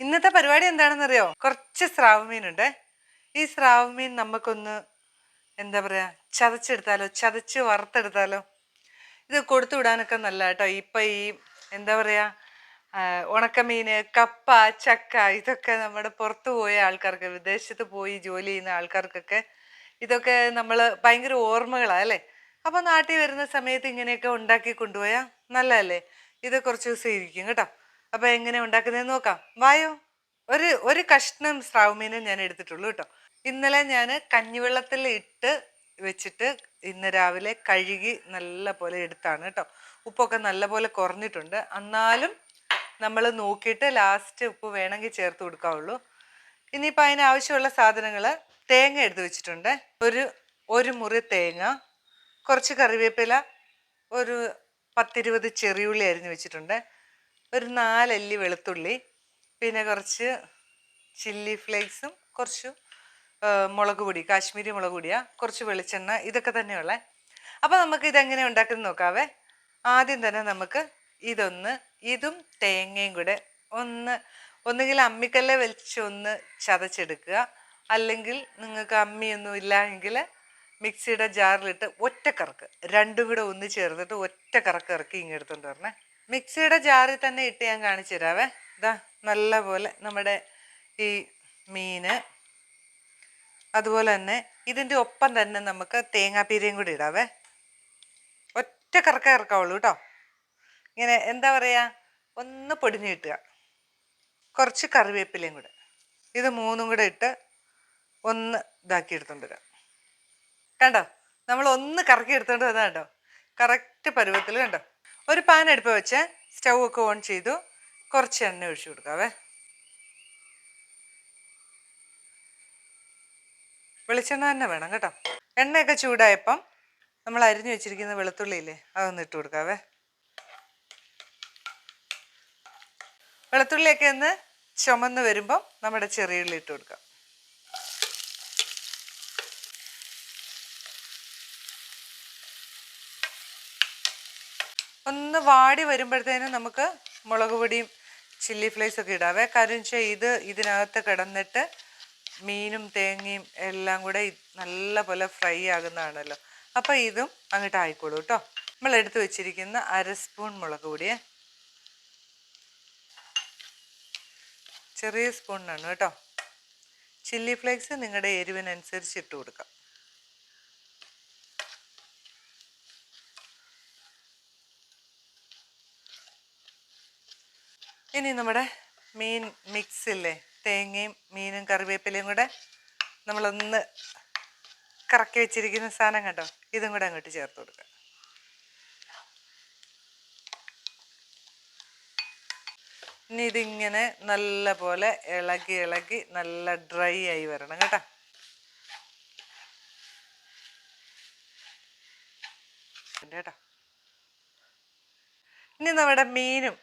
ഇന്നത്തെ പരിപാടി എന്താണെന്നറിയോ? കുറച്ച് സ്രാവ് മീനുണ്ട്. ഈ സ്രാവ് മീൻ നമുക്കൊന്ന് എന്താ പറയാ ചതച്ചെടുത്താലോ ചതച്ച് വറുത്തെടുത്താലോ ഇത് കൊടുത്തു വിടാനൊക്കെ നല്ല കേട്ടോ ഇപ്പൊ ഈ എന്താ പറയാ ഉണക്കമീൻ കപ്പ ചക്ക ഇതൊക്കെ നമ്മുടെ പുറത്തു പോയ ആൾക്കാർക്ക് വിദേശത്ത് പോയി ജോലി ചെയ്യുന്ന ആൾക്കാർക്കൊക്കെ ഇതൊക്കെ നമ്മൾ ഭയങ്കര ഓർമ്മകളാ അല്ലേ? അപ്പൊ നാട്ടിൽ വരുന്ന സമയത്ത് ഇങ്ങനെയൊക്കെ ഉണ്ടാക്കി കൊണ്ടുപോയാൽ നല്ലതല്ലേ? ഇത് കുറച്ച് ദിവസം ഇരിക്കും കേട്ടോ. അപ്പൊ എങ്ങനെ ഉണ്ടാക്കുന്നതെന്ന് നോക്കാം. വായോ. ഒരു ഒരു കഷ്ണം സ്രാവ് മീനും ഞാൻ എടുത്തിട്ടുള്ളൂ കേട്ടോ. ഇന്നലെ ഞാൻ കഞ്ഞിവെള്ളത്തിൽ ഇട്ട് വെച്ചിട്ട് ഇന്ന് രാവിലെ കഴുകി നല്ല പോലെ എടുത്താണ് കേട്ടോ. ഉപ്പൊക്കെ നല്ല പോലെ കുറഞ്ഞിട്ടുണ്ട്. എന്നാലും നമ്മൾ നോക്കിയിട്ട് ലാസ്റ്റ് ഉപ്പ് വേണമെങ്കിൽ ചേർത്ത് കൊടുക്കാവുള്ളൂ. ഇനിയിപ്പോൾ അതിന് ആവശ്യമുള്ള സാധനങ്ങൾ തേങ്ങ എടുത്ത് വെച്ചിട്ടുണ്ട്. ഒരു ഒരു മുറി തേങ്ങ കുറച്ച് കറിവേപ്പില ഒരു പത്തിരുപത് ചെറിയുള്ളി അരിഞ്ഞ് വെച്ചിട്ടുണ്ട്. ഒരു നാലല്ലി വെളുത്തുള്ളി പിന്നെ കുറച്ച് ചില്ലി ഫ്ലേക്സും കുറച്ച് മുളക് പൊടി കാശ്മീരി മുളക് പൊടിയാ കുറച്ച് വെളിച്ചെണ്ണ ഇതൊക്കെ തന്നെയുള്ളേ. അപ്പോൾ നമുക്ക് ഇതെങ്ങനെ ഉണ്ടാക്കുന്നത് നോക്കാവേ. ആദ്യം തന്നെ നമുക്ക് ഇതൊന്ന് ഇതും തേങ്ങയും കൂടെ ഒന്ന് ഒന്നുകിൽ അമ്മിക്കല്ല വെച്ച് ഒന്ന് ചതച്ചെടുക്കുക. അല്ലെങ്കിൽ നിങ്ങൾക്ക് അമ്മിയൊന്നും ഇല്ല എങ്കിൽ മിക്സിയുടെ ജാറിലിട്ട് ഒറ്റക്കറക്ക് രണ്ടും കൂടെ ഒന്ന് ചേർത്തിട്ട് ഒറ്റക്കറക്ക് ഇറക്കി ഇങ്ങ് എടുത്തോണ്ട് വരണേ. മിക്സിയുടെ ജാറിൽ തന്നെ ഇട്ട് ഞാൻ കാണിച്ചു തരാവേ. ഇതാ നല്ല പോലെ നമ്മുടെ ഈ മീന്. അതുപോലെ തന്നെ ഇതിന്റെ ഒപ്പം തന്നെ നമുക്ക് തേങ്ങാപ്പീരയും കൂടി ഇടാവേ. ഒറ്റ കറക്ക ഇറക്കാവുള്ളൂ കേട്ടോ. ഇങ്ങനെ എന്താ പറയുക ഒന്ന് പൊടിഞ്ഞ് കിട്ടുക. കുറച്ച് കറിവേപ്പിലയും കൂടെ. ഇത് മൂന്നും കൂടെ ഇട്ട് ഒന്ന് ഇതാക്കി എടുത്തോണ്ട് വരാം. കണ്ടോ? നമ്മൾ ഒന്ന് കറക്കി എടുത്തോണ്ട് വന്നാ കണ്ടോ? കറക്റ്റ് പരുവത്തിൽ കണ്ടോ? ഒരു പാൻ അടുപ്പ് വെച്ച് സ്റ്റൗ ഒക്കെ ഓൺ ചെയ്തു. കുറച്ച് എണ്ണ ഒഴിച്ചു കൊടുക്കാവേ. വെളിച്ചെണ്ണ തന്നെ വേണം കേട്ടോ. എണ്ണയൊക്കെ ചൂടായപ്പം നമ്മൾ അരിഞ്ഞു വെച്ചിരിക്കുന്ന വെളുത്തുള്ളിയില്ലേ അതൊന്ന് ഇട്ട് കൊടുക്കാവേ. വെളുത്തുള്ളിയൊക്കെ ഒന്ന് ചുമന്ന് വരുമ്പം നമ്മുടെ ചെറിയുള്ളി ഇട്ട് കൊടുക്കാം. ഒന്ന് വാടി വരുമ്പോഴത്തേനും നമുക്ക് മുളക് പൊടിയും ചില്ലി ഫ്ലേക്സ് ഒക്കെ ഇടാവേ കാര്യം വെച്ചാൽ ഇത് ഇതിനകത്ത് കിടന്നിട്ട് മീനും തേങ്ങയും എല്ലാം കൂടെ നല്ല പോലെ ഫ്രൈ ആകുന്നതാണല്ലോ. അപ്പോൾ ഇതും അങ്ങോട്ട് ആയിക്കോളൂ കേട്ടോ നമ്മൾ എടുത്തു വെച്ചിരിക്കുന്ന അര സ്പൂൺ മുളക് പൊടിയെ. ചെറിയ സ്പൂണിനാണ് കേട്ടോ ചില്ലി ഫ്ലേക്സ് നിങ്ങളുടെ എരിവിനനുസരിച്ച് ഇട്ട് കൊടുക്കാം. ഇനി നമ്മുടെ മീൻ മിക്സ് ഇല്ലേ തേങ്ങയും മീനും കറിവേപ്പിലയും കൂടെ നമ്മളൊന്ന് കറക്കി വെച്ചിരിക്കുന്ന സാധനം കണ്ടോ? ഇതും കൂടെ അങ്ങോട്ട് ചേർത്ത് കൊടുക്കുക ഇനി ഇതിങ്ങനെ നല്ല പോലെ ഇളകി ഇളകി നല്ല ഡ്രൈ ആയി വരണം കേട്ടോ. കേട്ടോ ഇനി നമ്മുടെ മീനും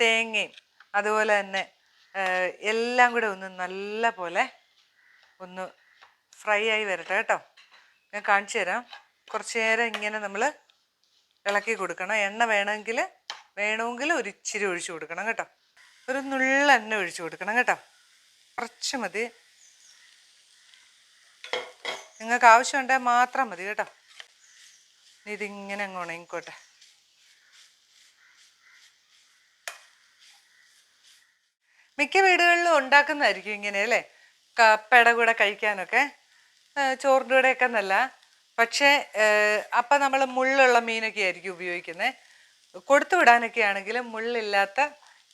തേങ്ങയും അതുപോലെ തന്നെ എല്ലാം കൂടെ ഒന്ന് നല്ല പോലെ ഒന്ന് ഫ്രൈ ആയി വരട്ടെ കേട്ടോ. ഞാൻ കാണിച്ചു തരാം. കുറച്ച് നേരം ഇങ്ങനെ നമ്മൾ ഇളക്കി കൊടുക്കണം. എണ്ണ വേണമെങ്കിൽ വേണമെങ്കിൽ ഒരു ഇച്ചിരി ഒഴിച്ചു കൊടുക്കണം കേട്ടോ. ഒരു നുള്ള എണ്ണ ഒഴിച്ചു കൊടുക്കണം കേട്ടോ. കുറച്ച് മതി. നിങ്ങൾക്ക് ആവശ്യമുണ്ടെങ്കിൽ മാത്രം മതി കേട്ടോ. ഇതിങ്ങനെ അങ്ങ് ഉണങ്ങിക്കോട്ടെ. മിക്ക വീടുകളിലും ഉണ്ടാക്കുന്നതായിരിക്കും ഇങ്ങനെ അല്ലേ? കപ്പയുടെ കൂടെ കഴിക്കാനൊക്കെ. ചോറിന്റെ കൂടെയൊക്കെ നല്ല പക്ഷേ അപ്പം നമ്മൾ മുള്ളുള്ള മീനൊക്കെ ആയിരിക്കും ഉപയോഗിക്കുന്നത് കൊടുത്തു വിടാനൊക്കെ ആണെങ്കിൽ മുള്ളില്ലാത്ത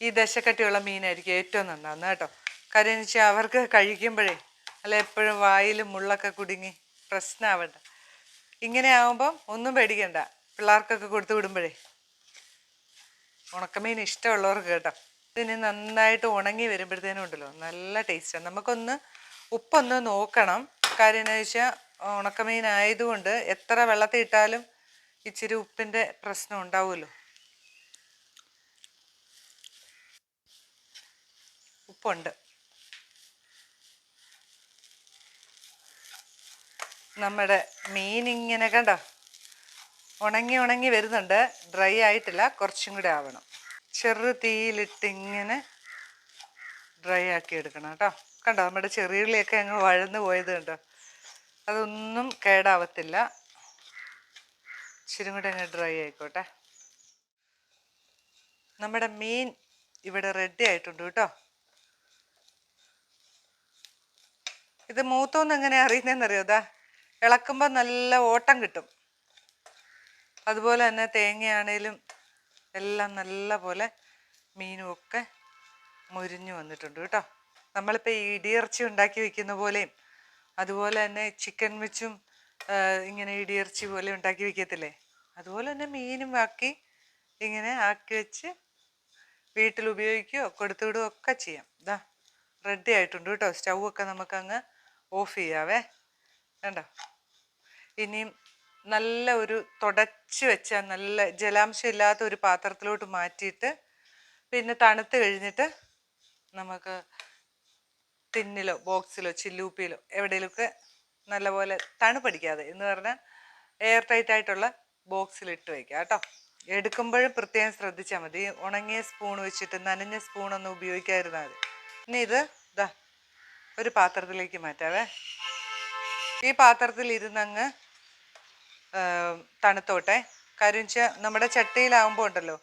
ഈ ദശക്കട്ടിയുള്ള മീനായിരിക്കും ഏറ്റവും നന്നാവുന്നത് കേട്ടോ. കാര്യം എന്ന് വെച്ചാൽ അവർക്ക് കഴിക്കുമ്പോഴേ അല്ല എപ്പോഴും വായിൽ മുള്ളൊക്കെ കുടുങ്ങി പ്രശ്നമാവണ്ട. ഇങ്ങനെ ആവുമ്പം ഒന്നും പേടിക്കണ്ട. പിള്ളേർക്കൊക്കെ കൊടുത്തു വിടുമ്പോഴേ. ഉണക്കമീൻ ഇഷ്ടമുള്ളവർക്ക് കേട്ടോ. ഇതിന് നന്നായിട്ട് ഉണങ്ങി വരുമ്പോഴത്തേനും ഉണ്ടല്ലോ. നല്ല ടേസ്റ്റാണ് നമുക്കൊന്ന് ഉപ്പൊന്ന് നോക്കണം. കാര്യം എന്താ വെച്ചാൽ ഉണക്കമീൻ ആയതുകൊണ്ട് എത്ര വെള്ളത്തിൽ ഇട്ടാലും ഇച്ചിരി ഉപ്പിന്റെ പ്രശ്നം ഉണ്ടാവുമല്ലോ. ഉപ്പുണ്ട്. നമ്മുടെ മീൻ ഇങ്ങനെ കണ്ടോ? ഉണങ്ങി ഉണങ്ങി വരുന്നുണ്ട്. ഡ്രൈ ആയിട്ടില്ല. കുറച്ചും കൂടെ ആവണം. ചെറു തീയിലിട്ട് ഇങ്ങനെ ഡ്രൈ ആക്കി എടുക്കണം കേട്ടോ. കണ്ടോ നമ്മുടെ ചെറിയുള്ളിയൊക്കെ അങ്ങ് വഴന്നു പോയത് കണ്ടോ? അതൊന്നും കേടാവത്തില്ല. ഇച്ചിരി കൂടെ അങ്ങ് ഡ്രൈ ആയിക്കോട്ടെ. നമ്മുടെ മീൻ ഇവിടെ റെഡി ആയിട്ടുണ്ട് കേട്ടോ. ഇത് മൂത്തോന്ന് എങ്ങനെ അറിയുന്നതെന്നറിയോ ഇതാ ഇളക്കുമ്പോൾ നല്ല ഓട്ടം കിട്ടും. അതുപോലെ തന്നെ തേങ്ങയാണേലും എല്ലാം നല്ല പോലെ മീനും ഒക്കെ മുരിഞ്ഞു വന്നിട്ടുണ്ട് കേട്ടോ. നമ്മളിപ്പോൾ ഈ ഇടിയിറച്ചി ഉണ്ടാക്കി വെക്കുന്ന പോലെയും അതുപോലെ തന്നെ ചിക്കൻ വെച്ചും ഇങ്ങനെ ഇടിയിറച്ചി പോലെ ഉണ്ടാക്കി വെക്കത്തില്ലേ? അതുപോലെ തന്നെ മീനും ആക്കി ഇങ്ങനെ ആക്കി വെച്ച് വീട്ടിൽ ഉപയോഗിക്കുകയോ കൊടുത്തു വിടുകയോ ഒക്കെ ചെയ്യാം. ഇതാ റെഡി ആയിട്ടുണ്ട് കേട്ടോ. സ്റ്റൗ ഒക്കെ നമുക്കങ്ങ് ഓഫ് ചെയ്യാവേ. വേണ്ട ഇനിയും നല്ല ഒരു തുടച്ച് വെച്ച നല്ല ജലാംശം ഇല്ലാത്ത ഒരു പാത്രത്തിലോട്ട് മാറ്റിയിട്ട് പിന്നെ തണുത്ത് കഴിഞ്ഞിട്ട് നമുക്ക് ടിന്നിലോ ബോക്സിലോ ചില്ലൂപ്പിയിലോ എവിടെയെങ്കിലുമൊക്കെ നല്ലപോലെ തണുപ്പടിക്കാതെ എന്ന് പറഞ്ഞാൽ എയർ ടൈറ്റ് ആയിട്ടുള്ള ബോക്സിൽ ഇട്ട് വയ്ക്കുക കേട്ടോ. എടുക്കുമ്പോഴും പ്രത്യേകം ശ്രദ്ധിച്ചാൽ മതി. ഉണങ്ങിയ സ്പൂൺ വെച്ചിട്ട് നനഞ്ഞ സ്പൂണൊന്നും ഉപയോഗിക്കാതിരുന്നാൽ മതി. ഇനി ഇത് ഇതാ ഒരു പാത്രത്തിലേക്ക് മാറ്റാവേ. ഈ പാത്രത്തിൽ ഇരുന്നങ്ങ് തണുത്തോട്ടെ. കാര്യം വെച്ചാൽ നമ്മുടെ ചട്ടിയിലാവുമ്പോൾ ഉണ്ടല്ലോ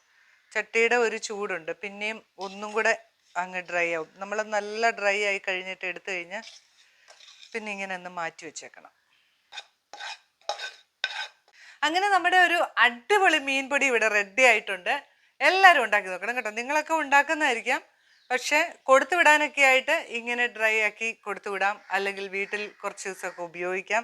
ചട്ടിയുടെ ഒരു ചൂടുണ്ട്. പിന്നെയും ഒന്നും കൂടെ അങ്ങ് ഡ്രൈ ആവും. നമ്മൾ നല്ല ഡ്രൈ ആയി കഴിഞ്ഞിട്ട് എടുത്തു കഴിഞ്ഞാൽ പിന്നെ ഇങ്ങനെ ഒന്ന് മാറ്റി വെച്ചേക്കണം. അങ്ങനെ നമ്മുടെ ഒരു അടിപൊളി മീൻപൊടി ഇവിടെ റെഡി ആയിട്ടുണ്ട്. എല്ലാവരും ഉണ്ടാക്കി നോക്കണം കേട്ടോ. നിങ്ങളൊക്കെ ഉണ്ടാക്കുന്നതായിരിക്കാം. പക്ഷെ കൊടുത്തു വിടാനൊക്കെ ആയിട്ട് ഇങ്ങനെ ഡ്രൈ ആക്കി കൊടുത്തു വിടാം. അല്ലെങ്കിൽ വീട്ടിൽ കുറച്ച് ദിവസമൊക്കെ ഉപയോഗിക്കാം.